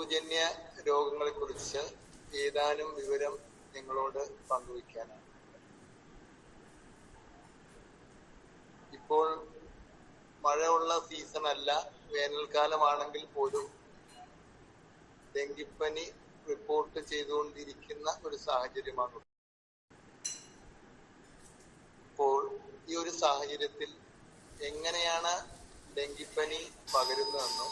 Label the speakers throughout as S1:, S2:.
S1: കൊതുകുജന്യ രോഗങ്ങളെ കുറിച്ച് ഏതാനും വിവരം നിങ്ങളോട് പങ്കുവയ്ക്കാനാണ്. ഇപ്പോൾ മഴയുള്ള സീസൺ അല്ല വേനൽക്കാലമാണെങ്കിൽ പോലും ഡെങ്കിപ്പനി റിപ്പോർട്ട് ചെയ്തുകൊണ്ടിരിക്കുന്ന ഒരു സാഹചര്യമാണ് അപ്പോൾ ഈ ഒരു സാഹചര്യത്തിൽ എങ്ങനെയാണ് ഡെങ്കിപ്പനി പകരുന്നതെന്നും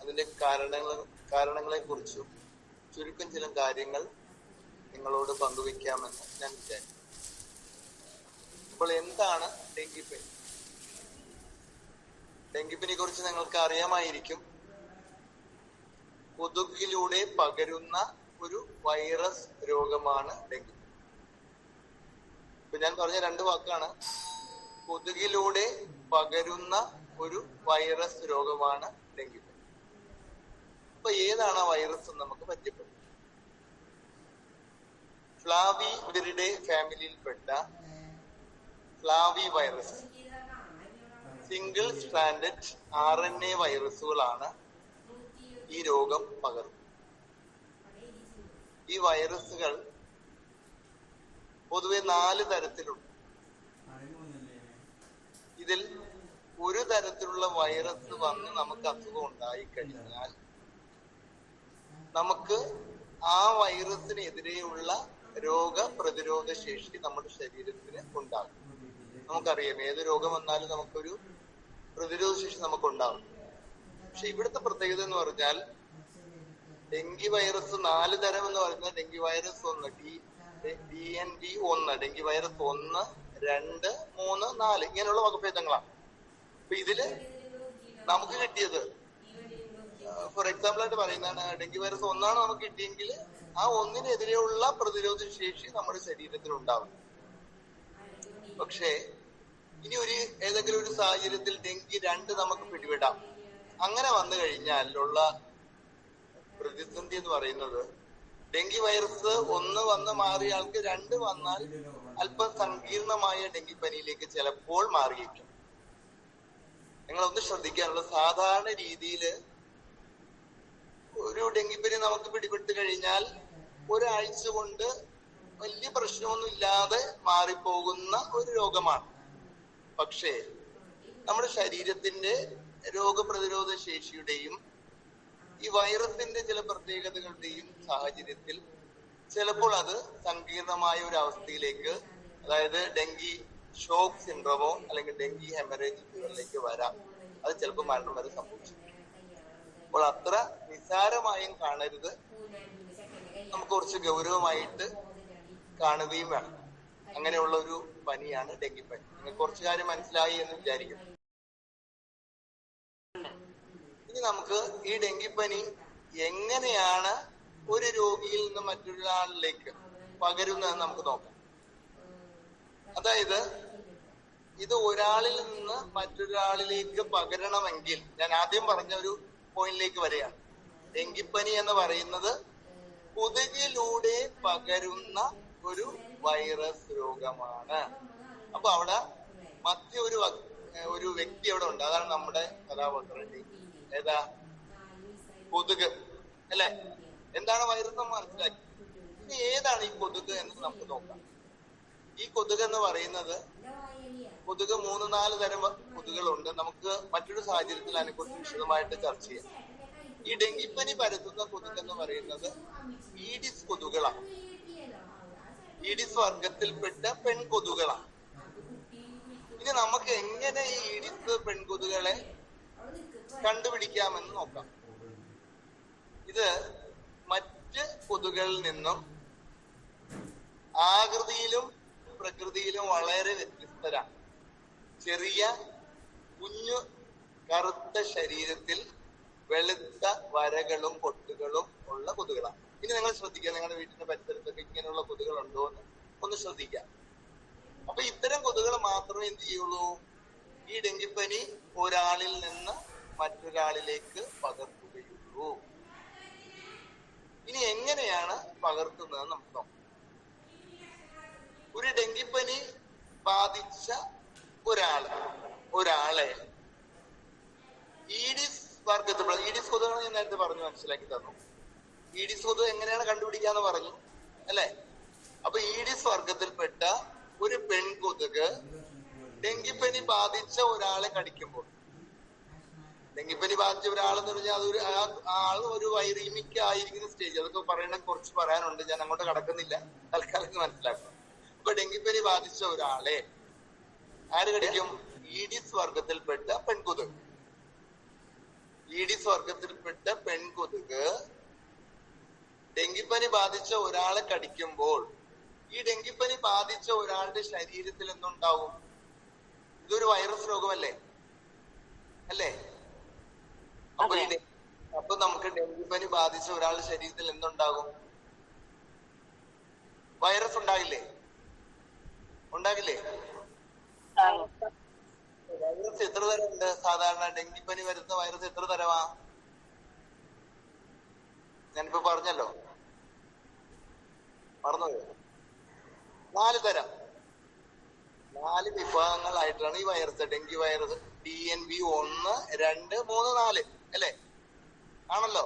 S1: അതിന്റെ കാരണങ്ങൾ കാരണങ്ങളെ കുറിച്ചും ചുരുക്കം ചില കാര്യങ്ങൾ നിങ്ങളോട് പങ്കുവെക്കാമെന്ന് ഞാൻ വിചാരിച്ചു അപ്പോൾ എന്താണ് ഡെങ്കിപ്പനി ഡെങ്കിപ്പനി കുറിച്ച് നിങ്ങൾക്ക് അറിയാമായിരിക്കും കൊതുകിലൂടെ പകരുന്ന ഒരു വൈറസ് രോഗമാണ് ഡെങ്കി ഇപ്പൊ ഞാൻ പറഞ്ഞ രണ്ട് വാക്കാണ്. കൊതുകിലൂടെ പകരുന്ന ഒരു വൈറസ് രോഗമാണ് ഡെങ്കിപ്പനി അപ്പൊ ഏതാണ് ആ വൈറസ് നമുക്ക് പരിചയപ്പെടും ഫ്ലാവി ഇവരുടെ ഫാമിലിയിൽപ്പെട്ട flavi virus single stranded R N A വൈറസുകളാണ് ഈ രോഗം പകർന്നത്. ഈ വൈറസുകൾ പൊതുവെ നാല് തരത്തിലുണ്ട്. ഇതിൽ ഒരു തരത്തിലുള്ള വൈറസ് വന്ന് നമുക്ക് അസുഖം ഉണ്ടായി കഴിഞ്ഞാൽ നമുക്ക് ആ വൈറസിനെതിരെയുള്ള രോഗപ്രതിരോധ ശേഷി നമ്മുടെ ശരീരത്തിന് ഉണ്ടാകും. നമുക്കറിയാം ഏത് രോഗം വന്നാലും നമുക്കൊരു പ്രതിരോധ ശേഷി നമുക്ക് ഉണ്ടാകും പക്ഷെ ഇവിടുത്തെ പ്രത്യേകത എന്ന് പറഞ്ഞാൽ ഡെങ്കി വൈറസ് നാല് തരം എന്ന് പറയുന്നത് ഡെങ്കി വൈറസ് ഒന്ന് ഡി ഡി എൻ ഡി ഒന്ന് ഡെങ്കി വൈറസ് ഒന്ന് രണ്ട് മൂന്ന് നാല് ഇങ്ങനെയുള്ള വകഭേദങ്ങളാണ്. അപ്പൊ ഇതിൽ നമുക്ക് കിട്ടിയത് ഫോർ എക്സാമ്പിൾ ആയിട്ട് പറയുന്നതാണ് ഡെങ്കി വൈറസ് ഒന്നാണ് നമുക്ക് കിട്ടിയെങ്കിൽ ആ ഒന്നിനെതിരെയുള്ള പ്രതിരോധ ശേഷി നമ്മുടെ ശരീരത്തിൽ ഉണ്ടാവും. പക്ഷേ ഇനി ഒരു ഏതെങ്കിലും ഒരു സാഹചര്യത്തിൽ ഡെങ്കി രണ്ട് നമുക്ക് പിടിപെടാം. അങ്ങനെ വന്നു കഴിഞ്ഞാൽ ഉള്ള പ്രതിസന്ധി എന്ന് പറയുന്നത് ഡെങ്കി വൈറസ് ഒന്ന് വന്ന് മാറിയ ആൾക്ക് രണ്ട് വന്നാൽ അല്പം സങ്കീർണമായ ഡെങ്കിപ്പനിയിലേക്ക് ചിലപ്പോൾ മാറിയേക്കും. നിങ്ങളൊന്ന് ശ്രദ്ധിക്കാനുള്ള സാധാരണ രീതിയിൽ ഒരു ഡെങ്കിപ്പനി നമുക്ക് പിടിപെട്ട് കഴിഞ്ഞാൽ ഒരാഴ്ച കൊണ്ട് വലിയ പ്രശ്നമൊന്നും ഇല്ലാതെ മാറിപ്പോകുന്ന ഒരു രോഗമാണ്. പക്ഷേ നമ്മുടെ ശരീരത്തിന്റെ രോഗപ്രതിരോധ ശേഷിയുടെയും ഈ വൈറസിന്റെ ചില പ്രത്യേകതകളുടെയും സാഹചര്യത്തിൽ ചിലപ്പോൾ അത് സങ്കീർണമായ ഒരു അവസ്ഥയിലേക്ക് അതായത് ഡെങ്കി ഷോക്ക് സിൻഡ്രോമോ അല്ലെങ്കിൽ ഡെങ്കി ഹെമറേജ് വരാം. അത് ചിലപ്പോൾ മരണം വരെ സംഭവിച്ചു അപ്പോൾ അത്ര നിസ്സാരമായും കാണരുത്. നമുക്ക് കുറച്ച് ഗൗരവമായിട്ട് കാണുകയും വേണം. അങ്ങനെയുള്ള ഒരു പനിയാണ് ഡെങ്കിപ്പനി. നിങ്ങൾക്ക് കുറച്ച് കാര്യം മനസ്സിലായി എന്ന് വിചാരിക്കുന്നു. ഇനി നമുക്ക് ഈ ഡെങ്കിപ്പനി എങ്ങനെയാണ് ഒരു രോഗിയിൽ നിന്ന് മറ്റൊരാളിലേക്ക് പകരുന്നതെന്ന് നമുക്ക് നോക്കാം. അതായത് ഇത് ഒരാളിൽ നിന്ന് മറ്റൊരാളിലേക്ക് പകരണമെങ്കിൽ ഞാൻ ആദ്യം പറഞ്ഞ ഒരു പോയിന്റിലേക്ക് വരികയാണ് ഡെങ്കിപ്പനി എന്ന് പറയുന്നത് കൊതുകിലൂടെ പകരുന്ന ഒരു വൈറസ് രോഗമാണ്. അപ്പൊ അവിടെ മധ്യ ഒരു ഒരു വ്യക്തി അവിടെ ഉണ്ട്. അതാണ് നമ്മുടെ കഥാപാത്രം ഏതാ? കൊതുക്. അല്ലെ? എന്താണ് വൈറസ് എന്ന് മനസ്സിലാക്കി? ഇനി ഏതാണ് ഈ കൊതുക് എന്ന് നമുക്ക് നോക്കാം. ഈ കൊതുക് എന്ന് പറയുന്നത് കൊതുക് മൂന്ന് നാല് തരം കൊതുകുകളുണ്ട് നമുക്ക് മറ്റൊരു സാഹചര്യത്തിൽ അതിനെക്കുറിച്ച് വിശദമായിട്ട് ചർച്ച ചെയ്യാം. ഈ ഡെങ്കിപ്പനി പരത്തുന്ന കൊതുക് എന്ന് പറയുന്നത് ഈഡിസ് കൊതുകുകളാണ് ഈഡിസ് വർഗത്തിൽപ്പെട്ട പെൺകൊതുകുകളാണ് ഇനി നമുക്ക് എങ്ങനെ ഈ ഈഡിസ് പെൺകൊതുകളെ കണ്ടുപിടിക്കാമെന്ന് നോക്കാം. ഇത് മറ്റ് കൊതുകളിൽ നിന്നും ആകൃതിയിലും പ്രകൃതിയിലും വളരെ വ്യത്യസ്തരാണ്. ചെറിയ കുഞ്ഞു കറുത്ത ശരീരത്തിൽ വെളുത്ത വരകളും പൊട്ടുകളും ഉള്ള കൊതുകളാണ്. ഇനി നിങ്ങൾ ശ്രദ്ധിക്കുക നിങ്ങളുടെ വീട്ടിന്റെ പരിസരത്തൊക്കെ ഇങ്ങനെയുള്ള കൊതുകൾ ഉണ്ടോ എന്ന് ഒന്ന് ശ്രദ്ധിക്കുക. അപ്പൊ ഇത്തരം കൊതുകൾ മാത്രമേ എന്ത് ചെയ്യുള്ളൂ? ഈ ഡെങ്കിപ്പനി ഒരാളിൽ നിന്ന് മറ്റൊരാളിലേക്ക് പകർത്തുകയുള്ളൂ. ഇനി എങ്ങനെയാണ് പകർത്തുന്നത് നമുക്ക് ഒരു ഡെങ്കിപ്പനി ബാധിച്ച ഒരാൾ ഒരാളെ ഈഡിസ് വർഗത്തിൽ ഈഡിസ് കൊതുകാണ് ഞാൻ നേരത്തെ പറഞ്ഞു മനസ്സിലാക്കി തന്നു. ഈഡിസ് കൊതു എങ്ങനെയാണ് കണ്ടുപിടിക്കാന്ന് പറഞ്ഞു അല്ലെ? അപ്പൊ ഈഡിസ് വർഗത്തിൽപ്പെട്ട ഒരു പെൺകൊതുക് ഡെങ്കിപ്പനി ബാധിച്ച ഒരാളെ കടിക്കുമ്പോൾ ഡെങ്കിപ്പനി ബാധിച്ച ഒരാളെന്ന് പറഞ്ഞാൽ അതൊരു ആൾ ഒരു വൈറീമിക്ക ആയിരിക്കുന്ന സ്റ്റേജ് അതൊക്കെ പറയണ കുറച്ച് പറയാനുണ്ട് ഞാൻ അങ്ങോട്ട് കടക്കുന്നില്ല തൽക്കാലം മനസ്സിലാക്കും. അപ്പൊ ഡെങ്കിപ്പനി ബാധിച്ച ഒരാളെ ആര് കടിക്കും? ഈഡിസ് വർഗത്തിൽപ്പെട്ട പെൺകുതുക്. ഈഡിസ് വർഗത്തിൽപ്പെട്ട പെൺകുതുക് ഡെങ്കിപ്പനി ബാധിച്ച ഒരാളെ കടിക്കുമ്പോൾ ഈ ഡെങ്കിപ്പനി ബാധിച്ച ഒരാളുടെ ശരീരത്തിൽ എന്തുണ്ടാവും? ഇതൊരു വൈറസ് രോഗമല്ലേ? അല്ലേ? അപ്പൊ ഈ അപ്പൊ നമുക്ക് ഡെങ്കിപ്പനി ബാധിച്ച ഒരാളുടെ ശരീരത്തിൽ എന്തുണ്ടാകും? വൈറസ് ഉണ്ടാകില്ലേ? ഉണ്ടാകില്ലേ? വൈറസ് എത്ര തരമുണ്ട്? സാധാരണ ഡെങ്കിപ്പനി വരുന്ന വൈറസ് എത്ര തരമാ? ഞാനിപ്പോ പറഞ്ഞല്ലോ. മറന്നുപോയോ നാല് തരം. നാല് വിഭാഗങ്ങളായിട്ടാണ് ഈ virus. Dengue virus D N B ഒന്ന് രണ്ട് മൂന്ന് നാല്. അല്ലേ? ആണല്ലോ.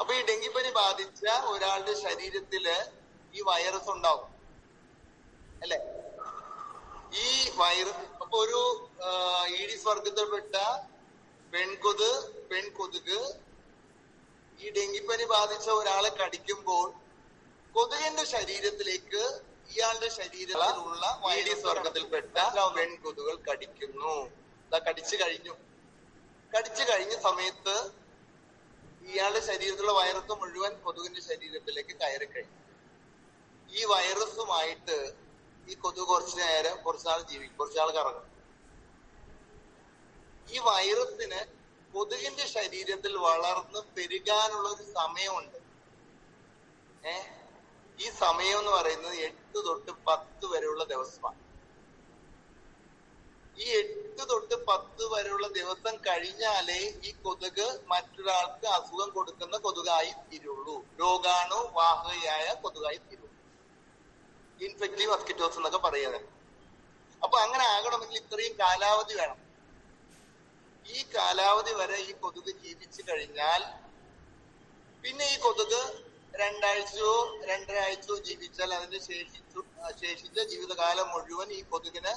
S1: അപ്പൊ ഈ ഡെങ്കിപ്പനി ബാധിച്ച ഒരാളുടെ ശരീരത്തിൽ ഈ വൈറസ് ഉണ്ടാവും. അല്ലേ? ഈ വൈറസ് അപ്പൊ ഒരു ഈഡിസ് വർഗത്തിൽപ്പെട്ട പെൺകൊത് പെൺകൊതുക് ഈ ഡെങ്കിപ്പനി ബാധിച്ച ഒരാളെ കടിക്കുമ്പോൾ കൊതുകിന്റെ ശരീരത്തിലേക്ക് ഇയാളുടെ ശരീരത്തിലുള്ള വൈറസ് വർഗത്തിൽപ്പെട്ട പെൺകൊതുകൾ കടിക്കുന്നു. കടിച്ചു കഴിഞ്ഞു. കടിച്ചു കഴിഞ്ഞ സമയത്ത് ഇയാളുടെ ശരീരത്തിലുള്ള വൈറസ് മുഴുവൻ കൊതുകിന്റെ ശരീരത്തിലേക്ക് കയറി കഴിഞ്ഞു ഈ വൈറസുമായിട്ട് ഈ കൊതു കുറച്ചു നേരം കുറച്ചാൾ ജീവിക്കും. കുറച്ചാൾ കറങ്ങും. ഈ വൈറസിന് കൊതുകിന്റെ ശരീരത്തിൽ വളർന്ന് പെരുകാനുള്ള ഒരു സമയമുണ്ട്. ഏ? ഈ സമയം എന്ന് പറയുന്നത് എട്ട് തൊട്ട് പത്ത് വരെയുള്ള ദിവസമാണ്. ഈ എട്ട് തൊട്ട് പത്ത് വരെയുള്ള ദിവസം കഴിഞ്ഞാലേ ഈ കൊതുക് മറ്റൊരാൾക്ക് അസുഖം കൊടുക്കുന്ന കൊതുകായി തീരുള്ളൂ. രോഗാണു വാഹകയായ കൊതുകായി തീരുള്ളൂ. ഇൻഫെക്റ്റീവ് മസ്കിറ്റോസ് എന്നൊക്കെ പറയുന്നത്. അപ്പൊ അങ്ങനെ ആകണമെങ്കിൽ ഇത്രയും കാലാവധി വേണം. ഈ കാലാവധി വരെ ഈ കൊതുക് ജീവിച്ചു കഴിഞ്ഞാൽ പിന്നെ ഈ കൊതുക് രണ്ടാഴ്ചയോ രണ്ടരാഴ്ചയോ ജീവിച്ചാൽ അതിന്റെ ശേഷിച്ചു ശേഷിച്ച ജീവിതകാലം മുഴുവൻ ഈ കൊതുകിന്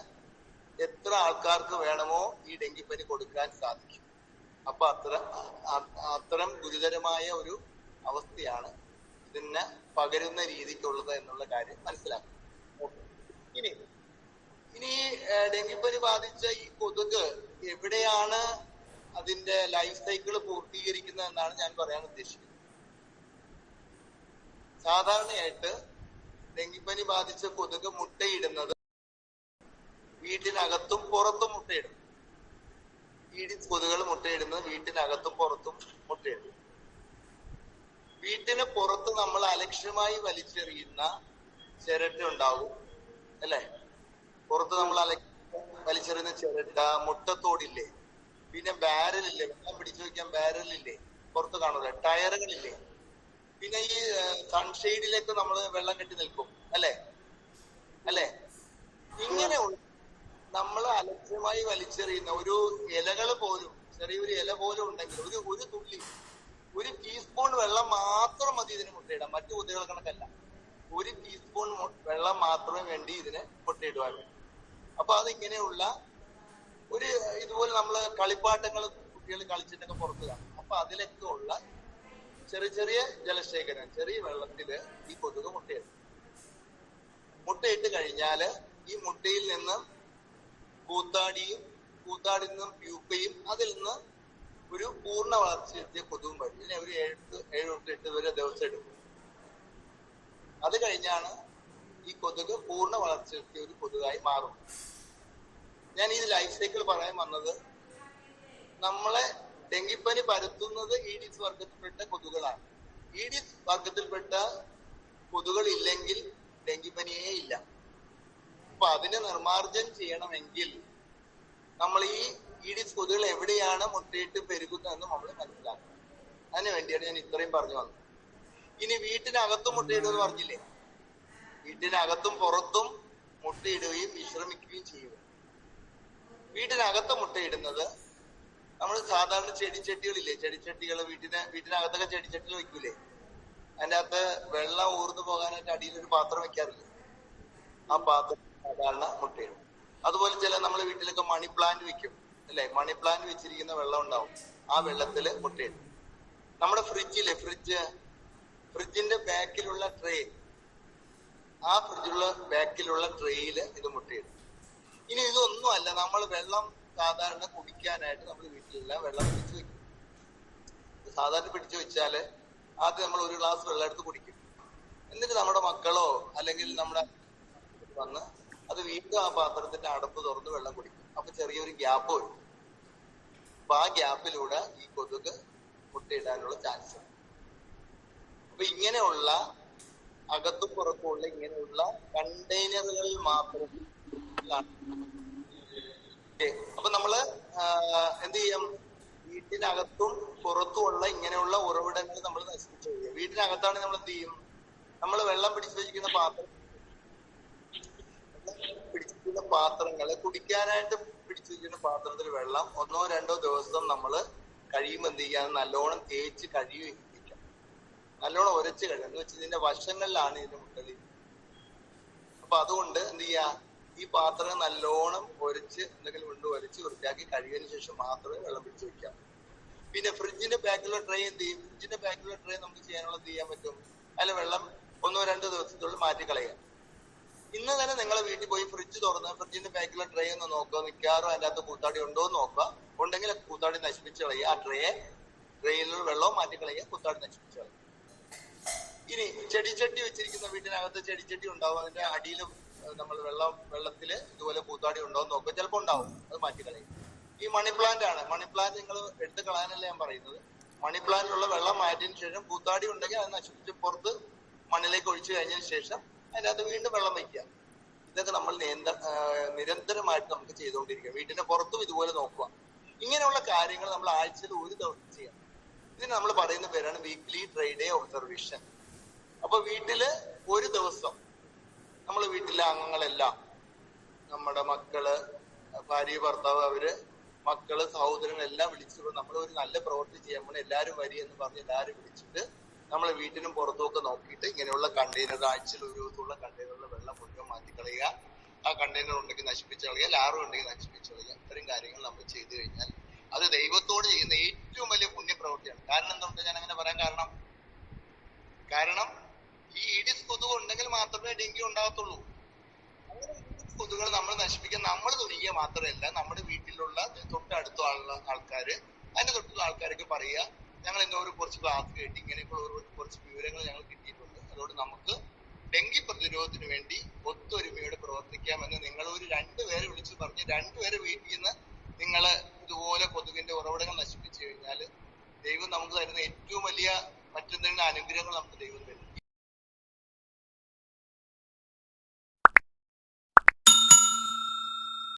S1: എത്ര ആൾക്കാർക്ക് വേണമോ ഈ ഡെങ്കിപ്പനി കൊടുക്കാൻ സാധിക്കും. അപ്പൊ അത്ര അത്തരം ഗുരുതരമായ ഒരു അവസ്ഥയാണ് ഇതിന് പകരുന്ന രീതിക്കുള്ളത് എന്നുള്ള കാര്യം മനസ്സിലാക്കും ഇനി ഇനി ഡെങ്കിപ്പനി ബാധിച്ച ഈ കൊതുക് എവിടെയാണ് അതിന്റെ ലൈഫ് സൈക്കിൾ പൂർത്തീകരിക്കുന്നത് എന്നാണ് ഞാൻ പറയാൻ ഉദ്ദേശിക്കുന്നത്. സാധാരണയായിട്ട് ഡെങ്കിപ്പനി ബാധിച്ച കൊതുക് മുട്ടയിടുന്നത് വീട്ടിനകത്തും പുറത്തും മുട്ടയിടും. ഈ കൊതുകുകൾ മുട്ടയിടുന്നത് വീട്ടിനകത്തും പുറത്തും മുട്ടയിടും. വീട്ടിന് പുറത്ത് നമ്മൾ അലക്ഷ്യമായി വലിച്ചെറിയുന്ന ചിരട്ട ഉണ്ടാവും അല്ലെ? പുറത്ത് നമ്മൾ വലിച്ചെറിയുന്ന ചിരട്ട മുട്ടത്തോടില്ലേ? പിന്നെ ബാരലില്ലേ? വെള്ളം പിടിച്ചു വെക്കാൻ ബാരലില്ലേ? പുറത്ത് കാണൂല? ടയറുകളില്ലേ? പിന്നെ ഈ സൺഷെയ്ഡിലേക്ക് നമ്മൾ വെള്ളം കെട്ടി നിൽക്കും അല്ലെ? അല്ലെ? ഇങ്ങനെ നമ്മൾ അലക്ഷ്യമായി വലിച്ചെറിയുന്ന ഒരു ഇലകൾ പോലും ചെറിയൊരു ഇല പോലും ഉണ്ടെങ്കിൽ ഒരു ഒരു തുള്ളി ഒരു ടീസ്പൂൺ വെള്ളം മാത്രം മതി ഇതിന് മുട്ടയിടാൻ മറ്റു കുതിരകളെ കണക്കല്ല. ഒരു ടീസ്പൂൺ വെള്ളം മാത്രമേ വേണ്ടി ഇതിന് മുട്ടയിടുവാൻ വേണ്ടി അപ്പൊ അതിങ്ങനെയുള്ള ഒരു ഇതുപോലെ നമ്മൾ കളിപ്പാട്ടങ്ങൾ കുട്ടികൾ കളിച്ചിട്ടൊക്കെ പുറത്ത് കാണും. അപ്പൊ അതിലൊക്കെ ഉള്ള ചെറിയ ചെറിയ ജലശേഖരം ചെറിയ വെള്ളത്തിൽ ഈ കൊതുക് മുട്ടയിടും മുട്ടയിട്ട് കഴിഞ്ഞാൽ ഈ മുട്ടയിൽ നിന്ന് കൂത്താടിയും കൂത്താടിൽ നിന്നും പ്യൂപ്പയും അതിൽ നിന്ന് ഒരു പൂർണ വളർച്ചയെത്തിയ കൊതുകും വരും. ഇതിനെ ഒരു ഏഴ് ഏഴ് തൊട്ട് എട്ട് വരെ ദിവസം എടുക്കും. അത് കഴിഞ്ഞാണ് ഈ കൊതുക് പൂർണ വളർച്ചയെത്തിയ ഒരു കൊതുകായി മാറും. ഞാൻ ഈ ലൈഫ് സൈക്കിൾ പറയാൻ വന്നത് നമ്മളെ ഡെങ്കിപ്പനി പരത്തുന്നത് ഈഡിസ് വർഗത്തിൽപ്പെട്ട കൊതുകുകളാണ് ഈഡിസ് വർഗത്തിൽപ്പെട്ട കൊതുകൾ ഇല്ലെങ്കിൽ ഡെങ്കിപ്പനിയേ ഇല്ല. അപ്പൊ അതിനെ നിർമാർജനം ചെയ്യണമെങ്കിൽ നമ്മൾ ഈ ഈഡിസ് കൊതുകൾ എവിടെയാണ് മുട്ടയിട്ട് പെരുകുന്നതെന്ന് നമ്മൾ മനസ്സിലാക്കണം അതിനു വേണ്ടിയാണ് ഞാൻ ഇത്രയും പറഞ്ഞു വന്നത്. ഇനി വീട്ടിനകത്തും മുട്ടയിടുമെന്ന് പറഞ്ഞില്ലേ? വീട്ടിനകത്തും പുറത്തും മുട്ടയിടുകയും വിശ്രമിക്കുകയും ചെയ്യുക. വീട്ടിനകത്ത് മുട്ടയിടുന്നത് നമ്മൾ സാധാരണ ചെടിച്ചട്ടികളില്ലേ? ചെടിച്ചട്ടികൾ വീട്ടിന് വീട്ടിനകത്തൊക്കെ ചെടിച്ചട്ടികൾ വെക്കൂലേ? അതിന്റെ അകത്ത് വെള്ളം ഊർന്നു പോകാനായിട്ട് അടിയിൽ ഒരു പാത്രം വെക്കാറില്ലേ? ആ പാത്രം സാധാരണ മുട്ടയിടും അതുപോലെ ചില നമ്മൾ വീട്ടിലൊക്കെ മണി പ്ലാന്റ് വെക്കും. അല്ലെ? മണി പ്ലാന്റ് വെച്ചിരിക്കുന്ന വെള്ളം ഉണ്ടാവും. ആ വെള്ളത്തിൽ മുട്ടയിടും നമ്മുടെ ഫ്രിഡ്ജിലെ ഫ്രിഡ്ജ് ഫ്രിഡ്ജിന്റെ ബാക്കിലുള്ള ട്രേ ആ ഫ്രിഡ്ജുള്ള ബാക്കിലുള്ള ട്രേയിൽ ഇത് മുട്ടയിടും ഇനി ഇതൊന്നും അല്ല. നമ്മൾ വെള്ളം സാധാരണ കുടിക്കാനായിട്ട് നമ്മൾ വീട്ടിലെല്ലാം. വെള്ളം പിടിച്ചു വെക്കും. സാധാരണ പിടിച്ചു വെച്ചാൽ ആദ്യം നമ്മൾ ഒരു ഗ്ലാസ് വെള്ളം എടുത്ത് കുടിക്കും. എന്നിട്ട് നമ്മുടെ മക്കളോ അല്ലെങ്കിൽ നമ്മുടെ വന്ന് അത് വീണ്ടും ആ പാത്രത്തിന്റെ അടപ്പ് തുറന്ന് വെള്ളം കുടിക്കും. അപ്പൊ ചെറിയൊരു ഗ്യാപ്പ് വരും. അപ്പൊ ആ ഗ്യാപ്പിലൂടെ ഈ കൊതുക് മുട്ടയിടാനുള്ള ചാൻസ് ഉണ്ട്. അപ്പൊ ഇങ്ങനെയുള്ള അകത്തും പുറത്തുമുള്ള ഇങ്ങനെയുള്ള കണ്ടെയ്നറുകളിൽ മാത്രം. അപ്പൊ നമ്മൾ എന്ത് ചെയ്യാം? വീട്ടിനകത്തും പുറത്തുമുള്ള ഇങ്ങനെയുള്ള ഉറവിടങ്ങൾ നമ്മൾ നശിപ്പിച്ചു വീട്ടിനകത്താണെങ്കിൽ വീട്ടിനകത്താണ് നമ്മൾ എന്ത് ചെയ്യും? നമ്മൾ വെള്ളം പിടിച്ചു വെച്ചിരിക്കുന്ന പാത്രം പിടിച്ചിരിക്കുന്ന പാത്രങ്ങൾ കുടിക്കാനായിട്ട് പിടിച്ചു വെച്ചിരിക്കുന്ന പാത്രത്തിൽ വെള്ളം ഒന്നോ രണ്ടോ ദിവസം നമ്മൾ കഴിയുമ്പോൾ എന്ത് ചെയ്യാൻ നല്ലോണം തേച്ച് കഴുകി വെക്കാം നല്ലോണം ഉരച്ച് കഴുകുക എന്ന് വെച്ചാൽ ഇതിന്റെ വശങ്ങളിലാണ് ഇതിന്റെ മുട്ടലി. അപ്പൊ അതുകൊണ്ട് എന്ത് ചെയ്യാ? ഈ പാത്രം നല്ലോണം ഒരച്ച് എന്തെങ്കിലും കൊണ്ട് ഒരച്ച് വൃത്തിയാക്കി കഴുകിയതിനു ശേഷം മാത്രമേ വെള്ളം പിടിച്ച് വെക്കാം. പിന്നെ ഫ്രിഡ്ജിന്റെ ബാക്കിലുള്ള ട്രേ എന്ത് ചെയ്യും? ഫ്രിഡ്ജിന്റെ ബാക്കിലുള്ള ട്രേ നമുക്ക് ചെയ്യാനുള്ള എന്ത് ചെയ്യാൻ പറ്റും? അതിലെ വെള്ളം ഒന്നോ രണ്ടോ ദിവസത്തോളം മാറ്റി കളയാം. ഇന്ന് തന്നെ നിങ്ങളെ വീട്ടിൽ പോയി ഫ്രിഡ്ജ് തുറന്ന് ഫ്രിഡ്ജിന്റെ ബാക്കിലുള്ള ട്രേ ഒന്ന് നോക്കുക. മിക്കവാറും അകത്ത് കൂത്താടി ഉണ്ടോ എന്ന് നോക്കുക. ഉണ്ടെങ്കിൽ കൂത്താടി നശിപ്പിച്ച് കളയുക. ആ ട്രേയെ ട്രേയിലുള്ള വെള്ളവും മാറ്റി കളയുക. കൂത്താടി നശിപ്പിച്ച് കളയുക. ഇനി ചെടിച്ചട്ടി വെച്ചിരിക്കുന്ന വീട്ടിനകത്ത് ചെടിച്ചട്ടി ഉണ്ടാവും. അതിന്റെ അടിയിൽ നമ്മൾ വെള്ളം വെള്ളത്തിൽ ഇതുപോലെ കൂത്താടി ഉണ്ടോ എന്ന് നോക്കുക. ചിലപ്പോൾ ഉണ്ടാവും. അത് മാറ്റി കളയും. ഈ മണി പ്ലാന്റ് ആണ്. മണി പ്ലാന്റ് നിങ്ങൾ എടുത്ത് കളയാനല്ല ഞാൻ പറയുന്നത്. മണി പ്ലാന്റിലുള്ള വെള്ളം മാറ്റിയതിനു ശേഷം കൂത്താടി ഉണ്ടെങ്കിൽ അത് നശിപ്പിച്ച് പുറത്ത് മണ്ണിലേക്ക് ഒഴിച്ചു കഴിഞ്ഞതിന് ശേഷം അതിനകത്ത് വീണ്ടും വെള്ളം വയ്ക്കുക. ഇതൊക്കെ നമ്മൾ നിയന്ത്ര നിരന്തരമായിട്ട് നമുക്ക് ചെയ്തുകൊണ്ടിരിക്കുക. വീട്ടിന്റെ പുറത്തും ഇതുപോലെ നോക്കുക. ഇങ്ങനെയുള്ള കാര്യങ്ങൾ നമ്മൾ ആഴ്ചയിൽ ഒരു ദിവസം ചെയ്യണം. ഇതിന് നമ്മൾ പറയുന്ന പേരാണ് വീക്ക്ലി ട്രൈ ഡേ ഒബ്സർവേഷൻ അപ്പൊ വീട്ടിൽ ഒരു ദിവസം നമ്മൾ വീട്ടിലെ അംഗങ്ങളെല്ലാം നമ്മുടെ മക്കൾ ഭാര്യ ഭർത്താവ് അവർ മക്കൾ സഹോദരങ്ങളെല്ലാം വിളിച്ചു നമ്മൾ ഒരു നല്ല പ്രവൃത്തി ചെയ്യുമ്പോൾ എല്ലാവരും വരി എന്ന് പറഞ്ഞ് എല്ലാവരും വിളിച്ചിട്ട് നമ്മളെ വീട്ടിനും പുറത്തുമൊക്കെ നോക്കിയിട്ട് ഇങ്ങനെയുള്ള കണ്ടെയ്നർ ആഴ്ചയിൽ ഒരു ദിവസമുള്ള കണ്ടെയ്നറിൽ വെള്ളം മുഴുവൻ മാറ്റി കളയുക. ആ കണ്ടെയ്നർ ഉണ്ടെങ്കിൽ നശിപ്പിച്ച് കളയുക. ലാറും ഉണ്ടെങ്കിൽ നശിപ്പിച്ച് കളയുക. ഇത്തരം കാര്യങ്ങൾ നമ്മൾ ചെയ്തു കഴിഞ്ഞാൽ അത് ദൈവത്തോട് ചെയ്യുന്ന ഏറ്റവും വലിയ പുണ്യപ്രവൃത്തിയാണ്. കാരണം എന്തുകൊണ്ട് ഞാൻ അങ്ങനെ പറയാൻ കാരണം? കാരണം ഈ ഈഡിസ് കൊതുക് ഉണ്ടെങ്കിൽ മാത്രമേ ഡെങ്കി ഉണ്ടാകത്തുള്ളൂ. കൊതുകൾ നമ്മൾ നശിപ്പിക്കാൻ നമ്മൾ തുടങ്ങിയ മാത്രമല്ല നമ്മുടെ വീട്ടിലുള്ള തൊട്ടടുത്ത ആൾക്കാര് അതിന്റെ തൊട്ടുള്ള ആൾക്കാരൊക്കെ പറയുക ഞങ്ങൾ ഇന്നോട് ഒരു കുറച്ച് ക്ലാസ് കേട്ട് ഇങ്ങനെയൊക്കെയുള്ള കുറച്ച് വിവരങ്ങൾ ഞങ്ങൾ കിട്ടിയിട്ടുണ്ട്. അതുകൊണ്ട് നമുക്ക് ഡെങ്കി പ്രതിരോധത്തിന് വേണ്ടി ഒത്തൊരുമയോടെ പ്രവർത്തിക്കാമെന്ന് നിങ്ങൾ ഒരു രണ്ടുപേരെ വിളിച്ച് പറഞ്ഞ് രണ്ടുപേരെ വീട്ടിൽ നിന്ന് നിങ്ങൾ ഇതുപോലെ കൊതുകിന്റെ ഉറവിടങ്ങൾ നശിപ്പിച്ചു കഴിഞ്ഞാൽ ദൈവം നമുക്ക് തരുന്ന ഏറ്റവും വലിയ മറ്റെന്തെങ്കിലും അനുഗ്രഹങ്ങൾ നമുക്ക് ദൈവം തരും.